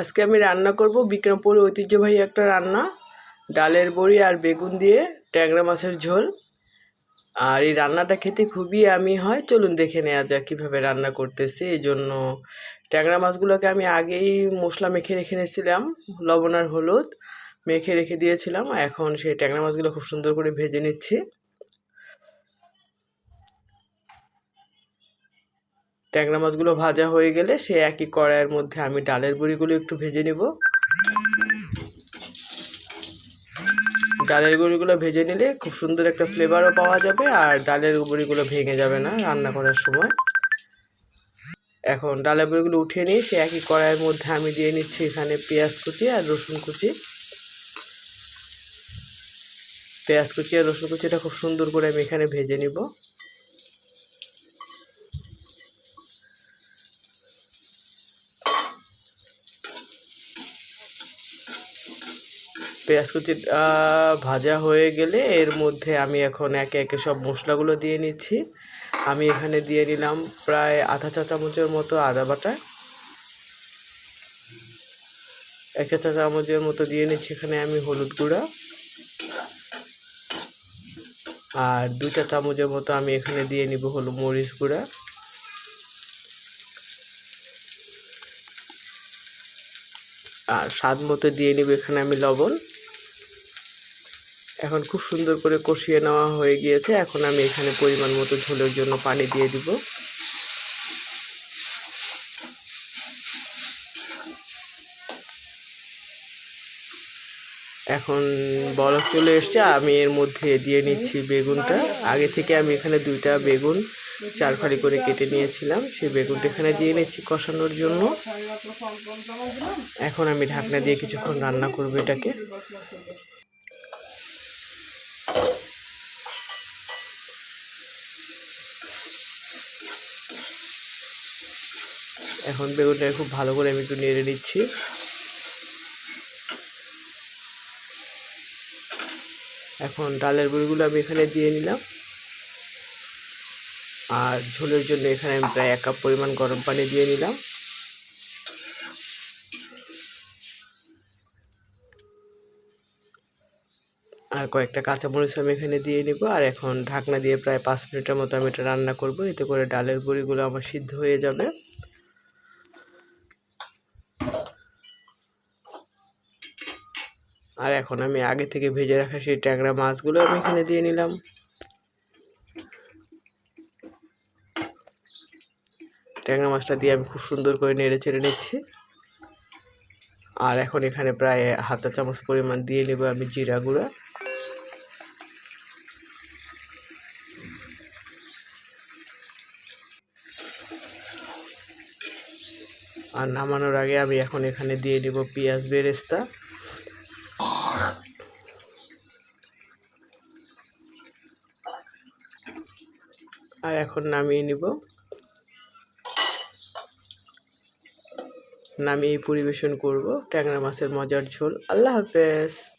আজকে আমি রান্না করব বিক্রমপুর ঐতিহ্যবাহী একটা রান্না, ডালের বড়ি আর বেগুন দিয়ে ট্যাংরা মাছের ঝোল। আর এই রান্নাটা খেতে খুবই আমি হয়, চলুন দেখে নেওয়া যাক কীভাবে রান্না করতেছি। এই জন্য ট্যাংরা মাছগুলোকে আমি আগেই মশলা মেখে রেখে নিয়েছিলাম, লবণ আর হলুদ মেখে রেখে দিয়েছিলাম। এখন সেই ট্যাংরা মাছগুলো খুব সুন্দর করে ভেজে নিচ্ছি। ট্যাংরা মাছগুলো ভাজা হয়ে গেলে সে একই কড়াইয়ের মধ্যে আমি ডালের বড়িগুলো একটু ভেজে নিব। ডালের বড়িগুলো ভেজে নিলে খুব সুন্দর একটা ফ্লেভারও পাওয়া যাবে আর ডালের বড়িগুলো ভেঙে যাবে না রান্না করার সময়। এখন ডালের বড়িগুলো উঠিয়ে নিয়ে সে একই কড়াইয়ের মধ্যে আমি দিয়ে নিচ্ছি এখানে পেঁয়াজ কুচি আর রসুন কুচি। পেঁয়াজ কুচি আর রসুন কুচিটা খুব সুন্দর করে আমি এখানে ভেজে নিব। পেঁয়াজ কুচিটা ভাজা হয়ে গেলে এর মধ্যে আমি এখন একে একে সব মশলাগুলো দিয়ে নিচ্ছি। আমি এখানে দিয়ে নিলাম প্রায় আধা চা চামচের মতো আদা বাটা। এক চা চামচের মতো দিয়ে নিচ্ছি এখানে আমি হলুদ গুঁড়া। আর দু চা চামচের মতো আমি এখানে দিয়ে নিব হলুদ মরিচ গুঁড়া। আর স্বাদ মতো দিয়ে নিব এখানে আমি লবণ। এখন খুব সুন্দর করে কষিয়ে নেওয়া হয়ে গিয়েছে। এখন আমি এখানে পরিমাণ মতো ঝোলের জন্য পানি দিয়ে দিব। এখন বরফ চলে এসছে, আমি এর মধ্যে দিয়ে নিচ্ছি বেগুনটা। আগে থেকে আমি এখানে দুইটা বেগুন চার ফালি করে কেটে নিয়েছিলাম সেই বেগুনটা এখানে দিয়ে নিচ্ছি কষানোর জন্য। এখন আমি ঢাকনা দিয়ে কিছুক্ষণ রান্না করব এটাকে। এখন বেগুনটা খুব ভালো করে আমি একটু নেড়ে নিচ্ছি। এখন ডালের বড়িগুলো আমি এখানে দিয়ে নিলাম। আর ঝোলের জন্য এখানে আমি প্রায় এক কাপ পরিমাণ গরম পানি দিয়ে নিলাম। আর কয়েকটা কাঁচামরিচ আমি এখানে দিয়ে নিব। আর এখন ঢাকনা দিয়ে প্রায় পাঁচ মিনিটের মতো আমি এটা রান্না করব। এতে করে ডালের বড়িগুলো আমার সিদ্ধ হয়ে যাবে। আর এখন আমি আগে থেকে ভেজে রাখা সেই ট্যাংরা মাছগুলো আমি এখানে দিয়ে নিলাম। ট্যাংরা মাছটা দিয়ে আমি খুব সুন্দর করে নেড়ে চেড়ে নিচ্ছি। আর এখন এখানে প্রায় হাফ চামচ পরিমাণ দিয়ে নেব আমি জিরা গুঁড়া। আর নামানোর আগে আমি এখন এখানে দিয়ে নেব পেঁয়াজ বেরেস্তা। আর এখন নামিয়ে নিব। নামিয়ে পরিবেশন করব। ট্যাংরা মাছের মজার ঝোল। আল্লাহ হাফেজ।